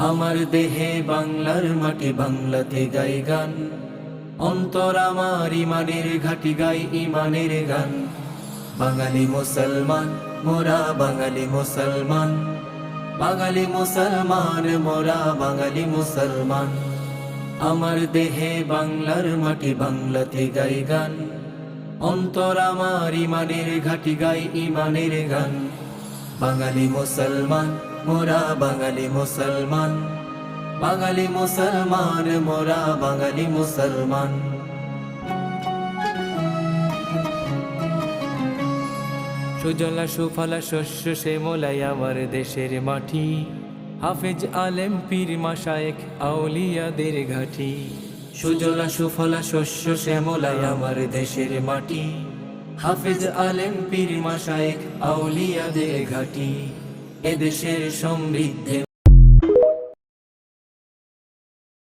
আমার দেহে বাংলার মাটি বাংলাতে গাই গান। অন্তর আমার ইমানের ঘাটি গাই ইমানের গান। বাঙালি মুসলমান, মোরা বাঙালি মুসলমান। বাঙালি মুসলমান, মোরা বাঙালি মুসলমান। আমার দেহে বাংলার মাটি বাংলাতে গাই গান। অন্তর আমার ইমানের ঘাটি গাই ইমানের গান। বাঙালি মুসলমান মোরা বাঙালি মুসলমান। বাঙালি মুসলমান, মোরা বাঙালি মুসলমান। সুজলা, সুফলা, শস্য শ্যামলাই আমার দেশের মাটি। হাফেজ আলেম, পীর মাশায়েক আউলিয়াদের ঘাটি। সুজলা, সুফলা, শস্য শ্যামলাই আমার দেশের মাটি। হাফেজ আলেম, পীর মাশায়েক আউলিয়াদের ঘাটি। এদেশের সমৃদ্ধে